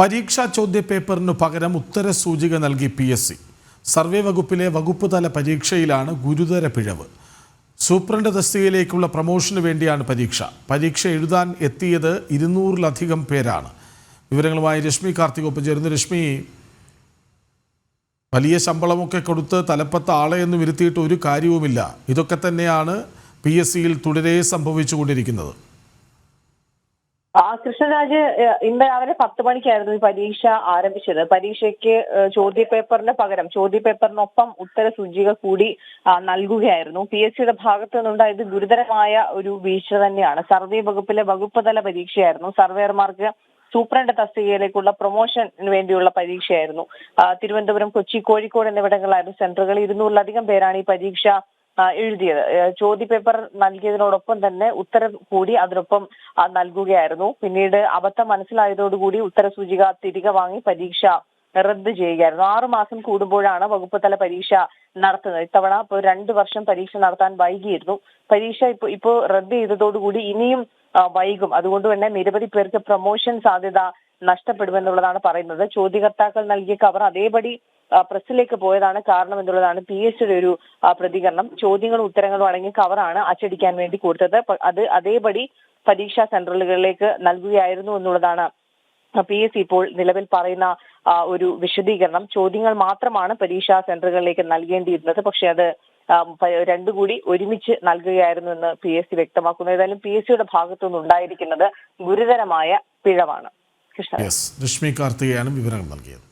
പരീക്ഷാ ചോദ്യപേപ്പറിനു പകരം ഉത്തര സൂചിക നൽകി പി എസ് സി. സർവേ വകുപ്പിലെ വകുപ്പ് തല പരീക്ഷയിലാണ് ഗുരുതര പിഴവ്. സൂപ്രണ്ട് തസ്തികയിലേക്കുള്ള പ്രമോഷന് വേണ്ടിയാണ് പരീക്ഷ. പരീക്ഷ എഴുതാൻ എത്തിയത് ഇരുന്നൂറിലധികം പേരാണ്. വിവരങ്ങളുമായി രശ്മി കാർത്തിക് ഒപ്പം ചേരുന്നു. രശ്മി വലിയ ശമ്പളമൊക്കെ കൊടുത്ത് തലപ്പത്ത ആളെ എന്ന് വരുത്തിയിട്ട് ഒരു കാര്യവുമില്ല. ഇതൊക്കെ തന്നെയാണ് പി എസ് സിയിൽ തുടരെ സംഭവിച്ചുകൊണ്ടിരിക്കുന്നത്. ആ കൃഷ്ണരാജ് ഇന്ന് രാവിലെ പത്ത് മണിക്കായിരുന്നു ഈ പരീക്ഷ ആരംഭിച്ചത്. പരീക്ഷയ്ക്ക് ചോദ്യ ചോദ്യപേപ്പറിന് പകരം ചോദ്യപേപ്പറിനൊപ്പം ഉത്തര സൂചിക കൂടി നൽകുകയായിരുന്നു. പി. എസ്. സിയുടെ ഭാഗത്തു നിന്നുണ്ടായത് ഗുരുതരമായ ഒരു വീഴ്ച തന്നെയാണ്. സർവേ വകുപ്പിലെ വകുപ്പ് തല പരീക്ഷയായിരുന്നു. സർവേയർമാർക്ക് സൂപ്രണ്ട് തസ്തികയിലേക്കുള്ള പ്രൊമോഷന് വേണ്ടിയുള്ള പരീക്ഷയായിരുന്നു. തിരുവനന്തപുരം കൊച്ചി കോഴിക്കോട് എന്നിവിടങ്ങളിലായിരുന്നു സെന്ററുകൾ ഇരുന്നൂറിലധികം പേരാണ് ഈ പരീക്ഷ എഴുതിയത്. ചോദ്യ ചോദ്യപേപ്പർ നൽകിയതിനോടൊപ്പം തന്നെ ഉത്തരം കൂടി അതിനൊപ്പം നൽകുകയായിരുന്നു. പിന്നീട് അബദ്ധം മനസ്സിലായതോടുകൂടി ഉത്തരസൂചിക തിരികെ വാങ്ങി പരീക്ഷ റദ്ദ് ചെയ്യുകയായിരുന്നു. ആറു മാസം കൂടുമ്പോഴാണ് വകുപ്പ് തല പരീക്ഷ നടത്തുന്നത്. ഇത്തവണ ഇപ്പോൾ രണ്ടു വർഷം പരീക്ഷ നടത്താൻ വൈകിയിരുന്നു. പരീക്ഷ ഇപ്പൊ ഇപ്പോ റദ്ദ് ചെയ്തതോടുകൂടി ഇനിയും വൈകും. അതുകൊണ്ട് തന്നെ നിരവധി പേർക്ക് പ്രൊമോഷൻ സാധ്യത നഷ്ടപ്പെടുമെന്നുള്ളതാണ് പറയുന്നത്. ചോദ്യകർത്താക്കൾ നൽകിയ കവർ അതേപടി പ്രസിലേക്ക് പോയതാണ് കാരണം എന്നുള്ളതാണ് പി എസ് സിയുടെ ഒരു പ്രതികരണം. ചോദ്യങ്ങളും ഉത്തരങ്ങളും അടങ്ങിയ കവറാണ് അച്ചടിക്കാൻ വേണ്ടി കൊടുത്തത്. അത് അതേപടി പരീക്ഷാ സെന്ററുകളിലേക്ക് നൽകുകയായിരുന്നു എന്നുള്ളതാണ്. പി എസ് ഇപ്പോൾ നിലവിൽ പറയുന്ന ഒരു വിശദീകരണം. ചോദ്യങ്ങൾ മാത്രമാണ് പരീക്ഷാ സെന്ററുകളിലേക്ക് നൽകേണ്ടിയിരുന്നത്. പക്ഷെ അത് രണ്ടു കൂടി ഒരുമിച്ച് നൽകുകയായിരുന്നു എന്ന് പി എസ് സി വ്യക്തമാക്കുന്നു. ഏതായാലും പി എസ് സിയുടെ ഭാഗത്തുനിന്ന് ഉണ്ടായിരിക്കുന്നത് ഗുരുതരമായ പിഴവാണ്. കൃഷ്ണ. വിവരങ്ങൾ നൽകിയത്.